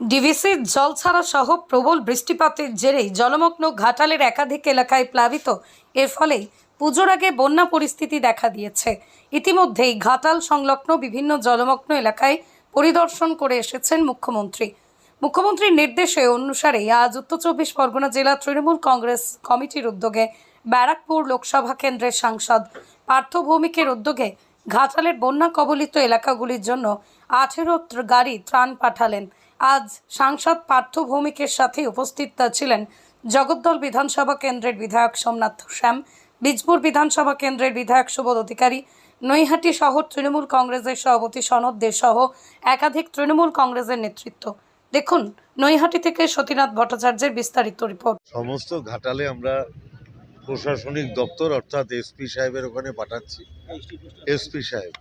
ডিভিসির জল ছাড়া সহ প্রবল বৃষ্টিপাতের জেরেই জলমগ্ন ঘাটালের একাধিক এলাকায় প্লাবিত। এর ফলে পুজোর আগে বন্যা পরিস্থিতি দেখা দিয়েছে। ইতিমধ্যেই ঘাটাল সংলগ্ন বিভিন্ন জলমগ্ন এলাকায় পরিদর্শন করে এসেছেন মুখ্যমন্ত্রী। মুখ্যমন্ত্রীর নির্দেশে অনুসারে আজ উত্তর চব্বিশ পরগনা জেলা তৃণমূল কংগ্রেস কমিটির উদ্যোগে ব্যারাকপুর লোকসভা কেন্দ্রের সাংসদ পার্থ ভৌমিকের উদ্যোগে ঘাটালের বন্যা কবলিত এলাকাগুলির জন্য আঠেরো গাড়ি ত্রাণ পাঠালেন। আজ সাংসদ পার্থ ভৌমিকের সাথে উপস্থিত ছিলেন জগদ্দল বিধানসভা কেন্দ্রের বিধায়ক সোমনাথ শ্যাম, বীজপুর বিধানসভা কেন্দ্রের বিধায়ক সুবোধ অধিকারী, নৈহাটি শহর তৃণমূল কংগ্রেসের সভাপতি সনদ দে সহ একাধিক তৃণমূল কংগ্রেসের নেতৃত্ব। দেখুন, নৈহাটি থেকে সতীনাথ ভট্টাচার্যের বিস্তারিত রিপোর্ট। সমস্ত ঘাটালে আমরা প্রশাসনিক দপ্তর, অর্থাৎ এসপি সাহেবের ওখানে পাঠাচ্ছি। এসপি সাহেব,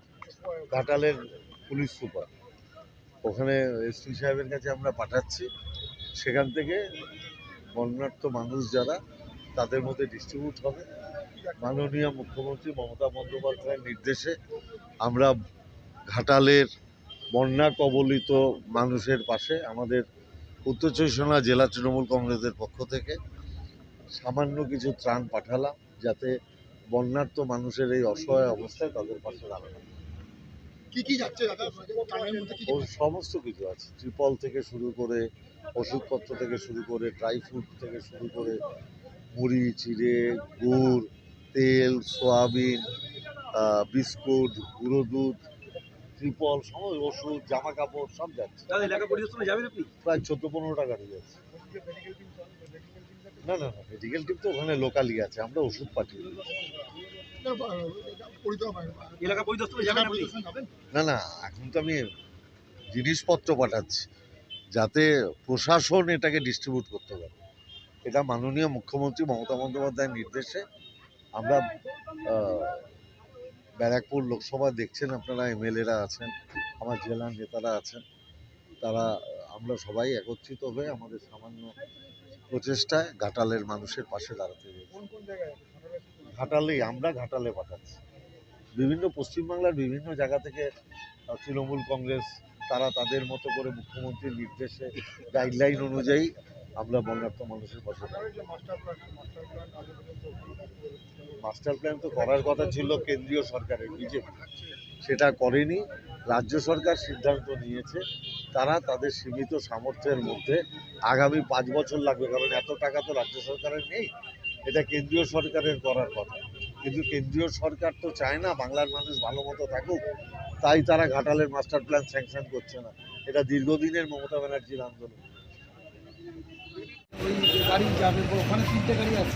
ঘাটালের পুলিশ সুপার। ওখানে এসপি সাহেবের কাছে আমরা পাঠাচ্ছি সেখান থেকে বন্যার্থ মানুষ যারা, তাদের মধ্যে ডিস্ট্রিবিউট হবে মাননীয় মুখ্যমন্ত্রী মমতা বন্দ্যোপাধ্যায়ের নির্দেশে আমরা ঘাটালের বন্যা কবলিত মানুষের পাশে আমাদের উত্তর চব্বিশ পরগনা জেলা তৃণমূল কংগ্রেসের পক্ষ থেকে সামান্য কিছু ত্রাণ পাঠালাম যাতে বন্যার্থ মানুষের এই অসহায় অবস্থায় তাদের পাশে দাঁড়ানো। কি কি যাচ্ছে দাদা? মধ্যে কি কি সমস্ত কিছু আছে। ত্রিপল থেকে শুরু করে ওষুধপত্র থেকে শুরু করে ড্রাই ফ্রুট থেকে শুরু করে মুড়ি চিড়ে গুড় তেল সয়াবিন বিস্কুট গুঁড়ো দুধ ত্রিপল সমস্ত ওষুধ জামা কাপড় সব যাচ্ছে। দাদা এলাকা পরিদর্শনে যাবেন প্রায় চোদ্দ পনেরো টাকা নিয়ে যাচ্ছে। না না না মেডিকেল টিম তো ওখানে লোকালি আছে আমরা ওষুধ পাঠিয়ে না না এখন তো আমি জিনিসপত্র পাঠাচ্ছি যাতে প্রশাসন এটাকে ডিস্ট্রিবিউট করতে পারে। এটা মাননীয় মুখ্যমন্ত্রী মমতা বন্দ্যোপাধ্যায়ের নির্দেশে আমরা ব্যারাকপুর লোকসভা দেখছেন আপনারা এমএলএরা আছেন আমার জেলার নেতারা আছেন তারা আমরা সবাই একত্রিত হয়ে আমাদের সামান্য প্রচেষ্টায় ঘাটালের মানুষের পাশে দাঁড়াতে ঘাটালেই আমরা ঘাটালে পাঠাচ্ছি। বিভিন্ন পশ্চিমবাংলার বিভিন্ন জায়গা থেকে তৃণমূল কংগ্রেস, তারা তাদের মতো করে মুখ্যমন্ত্রীর নির্দেশে গাইডলাইন অনুযায়ী আমরা বন্যার্থ মানুষের পাশে মাস্টার প্ল্যান তো করার কথা ছিল কেন্দ্রীয় সরকারের, বিজেপি। সেটা করেনি। রাজ্য সরকার সিদ্ধান্ত নিয়েছে তারা তাদের সীমিত সামর্থ্যের মধ্যে আগামী পাঁচ বছর লাগবে কারণ এত টাকা তো রাজ্য সরকারের নেই। এটা কেন্দ্রীয় সরকারের করার কথা। কিন্তু কেন্দ্রীয় সরকার তো চায় না বাংলার মানুষ ভালো মতো থাকুক তাই তারা ঘাটালের মাস্টার প্ল্যান স্যাংশন করছে না। এটা দীর্ঘদিনের মমতা ব্যানার্জির আন্দোলন। গাড়ি যাবে ওখানে তিনটে গাড়ি আছে